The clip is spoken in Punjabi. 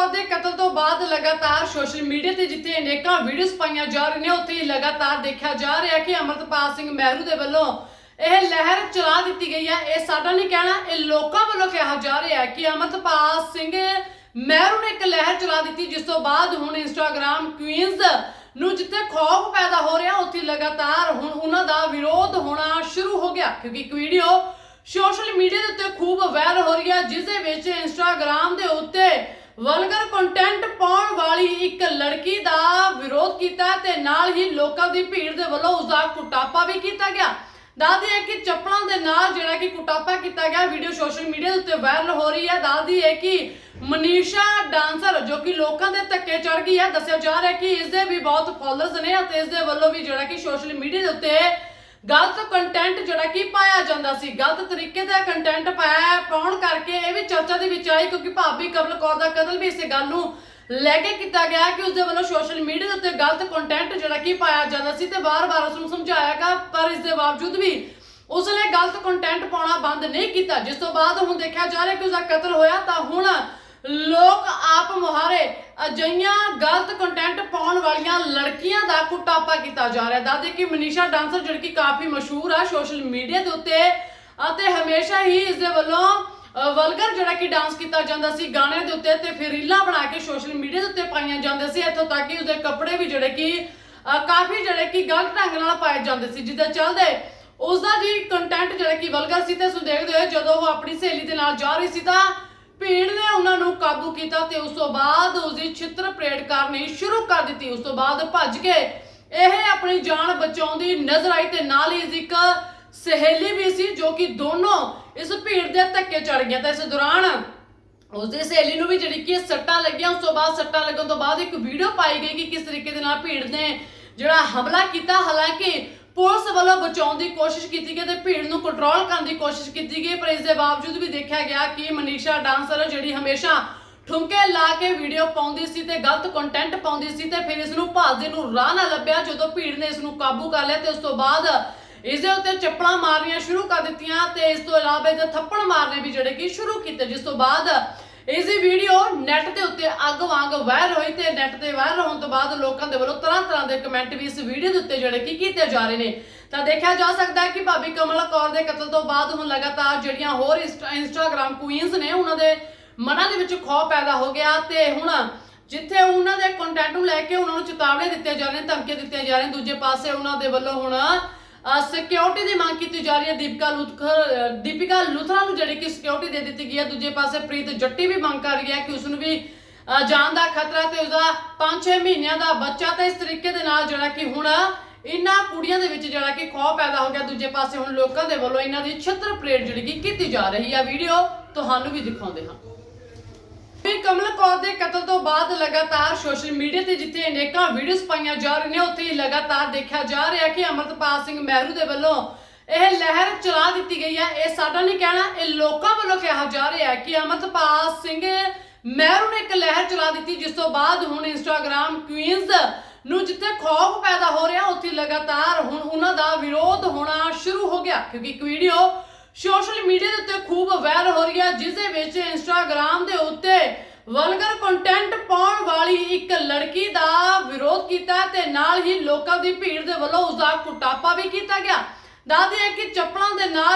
ਕੌਰ ਦੇ ਕਤਲ ਤੋਂ ਬਾਅਦ ਲਗਾਤਾਰ ਸੋਸ਼ਲ ਮੀਡੀਆ ਤੇ ਜਿੱਥੇ ਅਨੇਕਾਂ ਵੀਡੀਓਜ਼ ਪਾਈਆਂ ਜਾ ਰਹੀਆਂ ਨੇ, ਉੱਥੇ ਹੀ ਲਗਾਤਾਰ ਦੇਖਿਆ ਜਾ ਰਿਹਾ ਕਿ ਅਮਰਤਪਾਲ ਸਿੰਘ ਮਹਿਰੂ ਦੇ ਵੱਲੋਂ ਇਹ ਲਹਿਰ ਚਲਾ ਦਿੱਤੀ ਗਈ ਹੈ। ਇਹ ਸਾਡਾ ਨਹੀਂ ਕਹਿਣਾ, ਇਹ ਲੋਕਾਂ ਵੱਲੋਂ ਕਿਹਾ ਜਾ ਰਿਹਾ ਹੈ ਕਿ ਅਮਰਤਪਾਲ ਸਿੰਘ ਮਹਿਰੂ ਨੇ ਇੱਕ ਲਹਿਰ ਚਲਾ ਦਿੱਤੀ, ਜਿਸ ਤੋਂ ਬਾਅਦ ਹੁਣ ਇੰਸਟਾਗ੍ਰam ਕੁਈਨਸ ਨੂੰ ਜਿੱਥੇ ਖੌਫ ਪੈਦਾ ਹੋ ਰਿਹਾ, ਉੱਥੇ ਲਗਾਤਾਰ ਹੁਣ ਉਹਨਾਂ ਦਾ ਵਿਰੋਧ ਹੋਣਾ ਸ਼ੁਰੂ ਹੋ ਗਿਆ, ਕਿਉਂਕਿ ਇੱਕ ਵੀਡੀਓ ਸੋਸ਼ਲ ਮੀਡੀਆ ਦੇ ਉੱਤੇ ਖੂਬ ਵਾਇਰਲ ਹੋ ਰਹੀ ਹੈ, ਜਿਸ ਦੇ ਵਿੱਚ ਇੰਸਟਾਗ੍ਰam ਦੇ ਉੱਤੇ ਵਲਗਰ ਕੰਟੈਂਟ ਪਾਉਣ ਵਾਲੀ ਇੱਕ ਲੜਕੀ ਦਾ ਵਿਰੋਧ ਕੀਤਾ ਤੇ ਨਾਲ ਹੀ ਲੋਕਾਂ ਦੀ ਭੀੜ ਦੇ ਵੱਲੋਂ ਉਸ ਦਾ ਕੁਟਾਪਾ ਵੀ ਕੀਤਾ ਗਿਆ। ਦੱਸਦੀ ਹੈ ਕਿ ਚੱਪਲਾਂ ਦੇ ਨਾਲ ਜਿਹੜਾ ਕਿ ਕੁਟਾਪਾ ਕੀਤਾ ਗਿਆ, ਵੀਡੀਓ ਸੋਸ਼ਲ ਮੀਡੀਆ ਦੇ ਉੱਤੇ ਵਾਇਰਲ ਹੋ ਰਹੀ ਹੈ। ਦੱਸਦੀ ਹੈ ਕਿ ਮਨੀਸ਼ਾ ਡਾਂਸਰ ਜੋ ਕਿ ਲੋਕਾਂ ਦੇ ਧੱਕੇ ਚੜ ਗਈ ਹੈ, ਦੱਸਿਆ ਜਾ ਰਿਹਾ ਕਿ ਇਸ ਦੇ ਵੀ ਬਹੁਤ ਫਾਲੋਅਰਸ ਨੇ ਅਤੇ ਇਸ ਦੇ ਵੱਲੋਂ ਵੀ ਜਿਹੜਾ ਕਿ ਸੋਸ਼ਲ ਮੀਡੀਆ ਦੇ ਉੱਤੇ ਗਲਤ ਕੰਟੈਂਟ ਜਿਹੜਾ ਕਿ ਪਾਇਆ ਜਾਂਦਾ ਸੀ, ਗਲਤ ਤਰੀਕੇ ਦਾ ਕੰਟੈਂਟ ਪਾਇਆ ਪਾਉਣ ਕਰਕੇ ਇਹ ਵੀ ਚਰਚਾ ਦੇ ਵਿੱਚ ਆਈ ਕਿਉਂਕਿ ਭਾਬੀ ਕਮਲ ਕੌਰ ਦਾ ਕਤਲ ਵੀ ਇਸੇ ਗੱਲ ਨੂੰ ਲੈ ਕੇ ਕੀਤਾ ਗਿਆ ਕਿ ਉਸ ਦੇ ਵੱਲੋਂ ਸੋਸ਼ਲ ਮੀਡੀਆ ਦੇ ਉੱਤੇ ਗਲਤ ਕੰਟੈਂਟ ਜਿਹੜਾ ਕਿ ਪਾਇਆ ਜਾਂਦਾ ਸੀ ਤੇ ਵਾਰ-ਵਾਰ ਉਸ ਨੂੰ ਸਮਝਾਇਆ ਗਿਆ, ਪਰ ਇਸ ਦੇ ਬਾਵਜੂਦ ਵੀ ਉਸ ਨੇ ਗਲਤ ਕੰਟੈਂਟ ਪਾਉਣਾ ਬੰਦ ਨਹੀਂ ਕੀਤਾ। ਜਿਸ ਤੋਂ ਬਾਅਦ ਹੁਣ ਦੇਖਿਆ ਜਾ ਰਿਹਾ ਕਿ ਉਸ ਦਾ ਕਤਲ ਹੋਇਆ ਤਾਂ ਹੁਣ ਲੋਕ ਆਪ ਮੁਹਾਰੇ ਅਜਈਆਂ ਗਲਤ ਕੰਟੈਂਟ ਪਾਉਣ ਵਾਲੀਆਂ ਲੜਕੀਆਂ ਦਾ ਕੁਟਾਪਾ ਕੀਤਾ ਜਾ ਰਿਹਾ। ਦਾਦੇ ਕਿ ਮਨੀਸ਼ਾ ਡਾਂਸਰ ਜਿਹੜੀ ਕਿ ਕਾਫੀ ਮਸ਼ਹੂਰ ਆ ਸੋਸ਼ਲ ਮੀਡੀਆ ਦੇ ਉੱਤੇ ਅਤੇ ਹਮੇਸ਼ਾ ਹੀ ਇਸ ਦੇ ਵੱਲੋਂ ਵਲਗਰ ਜਿਹੜਾ ਕਿ ਡਾਂਸ ਕੀਤਾ ਜਾਂਦਾ ਸੀ ਗਾਣੇ ਦੇ ਉੱਤੇ ਤੇ ਫਿਰ ਰੀਲਾਂ ਬਣਾ ਕੇ ਸੋਸ਼ਲ ਮੀਡੀਆ ਦੇ ਉੱਤੇ ਪਾਈਆਂ ਜਾਂਦੇ ਸੀ ਇੱਥੋਂ ਤੱਕ ਕਿ ਉਸਦੇ ਕੱਪੜੇ ਵੀ ਜਿਹੜੇ ਕਿ ਕਾਫੀ ਜਿਹੜੇ ਕਿ ਗਲਤ ਢੰਗ ਨਾਲ ਪਾਏ ਜਾਂਦੇ ਸੀ। ਜਿੱਦਾਂ ਚੱਲਦੇ ਉਸ ਦਾ ਜੀ ਕੰਟੈਂਟ ਜਿਹੜਾ ਕਿ ਵਲਗਰ ਸੀ ਤੇ ਉਸ ਦੇਖਦੇ ਹੋਏ ਜਦੋਂ ਉਹ ਆਪਣੀ ਸਹੇਲੀ ਦੇ ਨਾਲ ਜਾ ਰਹੀ ਸੀ ਤਾਂ ਭੀੜ ਨੇ ਉਹਨਾਂ ਨੂੰ ਕਾਬੂ ਕੀਤਾ ਤੇ ਉਸ ਤੋਂ ਬਾਅਦ ਉਸ ਦੀ ਛਿੱਤਰ ਪਰੇਡ ਕਰਨੀ ਸ਼ੁਰੂ ਕਰ ਦਿੱਤੀ। ਉਸ ਤੋਂ ਬਾਅਦ ਭੱਜ ਕੇ ਇਹ ਆਪਣੀ ਜਾਨ ਬਚਾਉਂਦੀ ਨਜ਼ਰ ਆਈ ਤੇ ਨਾਲ ਹੀ ਇੱਕ ਸਹੇਲੀ ਵੀ ਸੀ ਜੋ ਕਿ ਦੋਨੋਂ ਇਸ ਭੀੜ ਦੇ ਧੱਕੇ ਚੜ ਗਿਆ ਤਾਂ ਇਸ ਦੌਰਾਨ ਉਸਦੀ ਸਹੇਲੀ ਨੂੰ ਵੀ ਜਿਹੜੀ ਕਿ ਸੱਟਾਂ ਲੱਗੀਆਂ, ਉਸ ਤੋਂ ਬਾਅਦ ਸੱਟਾਂ ਲੱਗਣ ਤੋਂ ਬਾਅਦ ਇੱਕ ਵੀਡੀਓ ਪਾਈ ਗਈ ਕਿ ਕਿਸ ਤਰੀਕੇ ਦੇ ਨਾਲ ਭੀੜ ਨੇ ਜਿਹੜਾ ਹਮਲਾ ਕੀਤਾ। ਹਾਲਾਂਕਿ ਪੁਲਿਸ ਵੱਲੋਂ ਬਚਾਉਣ ਦੀ ਕੋਸ਼ਿਸ਼ ਕੀਤੀ ਗਈ ਤੇ ਭੀੜ ਨੂੰ ਕੰਟਰੋਲ ਕਰਨ ਦੀ ਕੋਸ਼ਿਸ਼ ਕੀਤੀ ਗਈ, ਪਰ ਇਸ ਦੇ ਬਾਵਜੂਦ ਵੀ ਦੇਖਿਆ ਗਿਆ ਕਿ ਮਨੀਸ਼ਾ ਡਾਂਸਰ ਜਿਹੜੀ ਹਮੇਸ਼ਾ ਠੁਮਕੇ ਲਾ ਕੇ ਵੀਡੀਓ ਪਾਉਂਦੀ ਸੀ ਤੇ ਗਲਤ ਕੰਟੈਂਟ ਪਾਉਂਦੀ ਸੀ ਤੇ ਫਿਰ ਇਸ ਨੂੰ ਭਾਜਦੇ ਨੂੰ ਰਾਹ ਨਾ ਲੱਭਿਆ। ਜਦੋਂ ਭੀੜ ਨੇ ਇਸ ਨੂੰ ਕਾਬੂ ਕਰ ਲਿਆ ਤੇ ਉਸ ਤੋਂ ਬਾਅਦ ਇਸ ਦੇ ਉੱਤੇ ਚੱਪਲਾਂ ਮਾਰਨੀਆਂ ਸ਼ੁਰੂ ਕਰ ਦਿੱਤੀਆਂ ਤੇ ਇਸ ਤੋਂ ਇਲਾਵਾ ਇਹਦੇ ਥੱਪੜ ਮਾਰਨੇ ਵੀ ਜਿਹੜੇ ਕਿ ਸ਼ੁਰੂ ਕੀਤੇ, ਜਿਸ ਤੋਂ ਬਾਅਦ ਇਸ ਦੀ ਵੀਡੀਓ ਨੈਟ ਦੇ ਉੱਤੇ ਅੱਗ ਵਾਂਗ ਵਾਇਰਲ ਹੋਈ ਤੇ ਨੈਟ ਤੇ ਵਾਇਰਲ ਹੋਣ ਤੋਂ ਬਾਅਦ ਲੋਕਾਂ ਦੇ ਵੱਲੋਂ ਤਰ੍ਹਾਂ ਤਰ੍ਹਾਂ ਦੇ ਕਮੈਂਟ ਵੀ ਇਸ ਵੀਡੀਓ ਦੇ ਉੱਤੇ ਜਿਹੜੇ ਕਿ ਕੀਤੇ ਜਾ ਰਹੇ ਨੇ। ਤਾਂ ਦੇਖਿਆ ਜਾ ਸਕਦਾ ਹੈ ਕਿ ਭਾਬੀ ਕਮਲ ਕੌਰ ਦੇ ਕਤਲ ਤੋਂ ਬਾਅਦ ਹੁਣ ਲਗਾਤਾਰ ਜਿਹੜੀਆਂ ਹੋਰ ਇੰਸਟਾ- ਇੰਸਟਾਗ੍ਰਾਮ ਕੁਈਨਸ ਨੇ ਉਹਨਾਂ ਦੇ ਮਨਾਂ ਦੇ ਵਿੱਚ ਖੌਫ ਪੈਦਾ ਹੋ ਗਿਆ ਤੇ ਹੁਣ ਜਿੱਥੇ ਉਹਨਾਂ ਦੇ ਕੰਟੈਂਟ ਨੂੰ ਲੈ ਕੇ ਉਹਨਾਂ ਨੂੰ ਚੇਤਾਵਨੀ ਦਿੱਤੇ ਜਾ ਰਹੇ ਧਮਕੀਆਂ ਦਿੱਤੀਆਂ ਜਾ ਰਹੀਆਂ, ਦੂਜੇ ਪਾਸੇ ਉਹਨਾਂ ਦੇ ਵੱਲੋਂ ਹੁਣ ਸਿਕਿਉਰਿਟੀ ਦੀ ਮੰਗ ਕੀਤੀ ਜਾ ਰਹੀ ਹੈ ਦੀਪਿਕਾ ਲੁਥਰ ਦੀਪਿਕਾ ਲੁਥਰਾ ਨੂੰ ਜਿਹੜੀ ਕਿ ਸਿਕਿਉਰਿਟੀ ਦੇ ਦਿੱਤੀ ਗਈ ਹੈ। ਦੂਜੇ ਪਾਸੇ ਪ੍ਰੀਤ ਜੱਟੀ ਵੀ ਮੰਗ ਕਰ ਰਹੀ ਹੈ ਕਿ ਉਸ ਨੂੰ ਵੀ ਅ, ਜਾਨ ਦਾ ਖਤਰਾ ਤੇ ਉਸਦਾ 5-6 ਮਹੀਨਿਆਂ ਦਾ ਬੱਚਾ ਤੇ ਇਸ ਤਰੀਕੇ ਦੇ ਨਾਲ ਜਿਹੜਾ ਕਿ ਹੁਣ ਇਹਨਾਂ ਕੁੜੀਆਂ ਦੇ ਵਿੱਚ ਜਿਹੜਾ ਕਿ ਖੌਫ ਪੈਦਾ ਹੋ ਗਿਆ। ਦੂਜੇ ਪਾਸੇ ਹੁਣ ਲੋਕਾਂ ਦੇ ਵੱਲੋਂ ਇਹਨਾਂ ਦੀ ਛਿੱਤਰ ਪਰੇਡ ਜਿਹੜੀ ਕਿ ਕੀਤੀ ਜਾ ਰਹੀ ਹੈ। ਵੀਡੀਓ ਤੁਹਾਨੂੰ ਵੀ ਦਿਖਾਉਂਦੇ ਹਾਂ। ਵੀ ਕਮਲ ਕੌਰ ਦੇ ਕਤਲ ਤੋਂ ਬਾਅਦ ਲਗਾਤਾਰ ਸੋਸ਼ਲ ਮੀਡੀਆ ਤੇ ਜਿੱਥੇ ਅਨੇਕਾਂ ਵੀਡੀਓਜ਼ ਪਾਈਆਂ ਜਾ ਰਹੀਆਂ ਨੇ ਉੱਥੇ ਹੀ ਲਗਾਤਾਰ ਦੇਖਿਆ ਜਾ ਰਿਹਾ ਕਿ ਅਮਰਤਪਾਲ ਸਿੰਘ ਮਹਿਰੂ ਦੇ ਵੱਲੋਂ ਇਹ ਲਹਿਰ ਚਲਾ ਦਿੱਤੀ ਗਈ ਹੈ। ਇਹ ਸਾਡਾ ਨਹੀਂ ਕਹਿਣਾ, ਇਹ ਲੋਕਾਂ ਵੱਲੋਂ ਕਿਹਾ ਜਾ ਰਿਹਾ ਹੈ ਕਿ ਅਮਰਤਪਾਲ ਸਿੰਘ ਮਹਿਰੂ ਨੇ ਇੱਕ ਲਹਿਰ ਚਲਾ ਦਿੱਤੀ, ਜਿਸ ਤੋਂ ਬਾਅਦ ਹੁਣ ਇੰਸਟਾਗ੍ਰam ਕੁਈਨਸ ਨੂੰ ਜਿੱਥੇ ਖੌਫ ਪੈਦਾ ਹੋ ਰਿਹਾ, ਉੱਥੇ ਲਗਾਤਾਰ ਹੁਣ ਉਹਨਾਂ ਦਾ ਵਿਰੋਧ ਹੋਣਾ ਸ਼ੁਰੂ ਹੋ ਗਿਆ। ਕਿਉਂਕਿ ਇੱਕ ਵੀਡੀਓ ਸੋਸ਼ਲ ਮੀਡੀਆ ਦੇ ਉੱਤੇ ਖੂਬ ਵਾਇਰਲ ਹੋ ਰਹੀ ਹੈ, ਜਿਸ ਦੇ ਵਿੱਚ ਇੰਸਟਾਗ੍ਰam ਦੇ ਉੱਤੇ ਵਲਗਰ ਕੰਟੈਂਟ ਪਾਉਣ ਵਾਲੀ ਇੱਕ ਲੜਕੀ ਦਾ ਵਿਰੋਧ ਕੀਤਾ ਤੇ ਨਾਲ ਹੀ ਲੋਕਾਂ ਦੀ ਭੀੜ ਦੇ ਵੱਲੋਂ ਉਸ ਦਾ ਕੁਟਾਪਾ ਵੀ ਕੀਤਾ ਗਿਆ। ਦੱਸਦੇ ਹੈ ਕਿ ਚੱਪਲਾਂ ਦੇ ਨਾਲ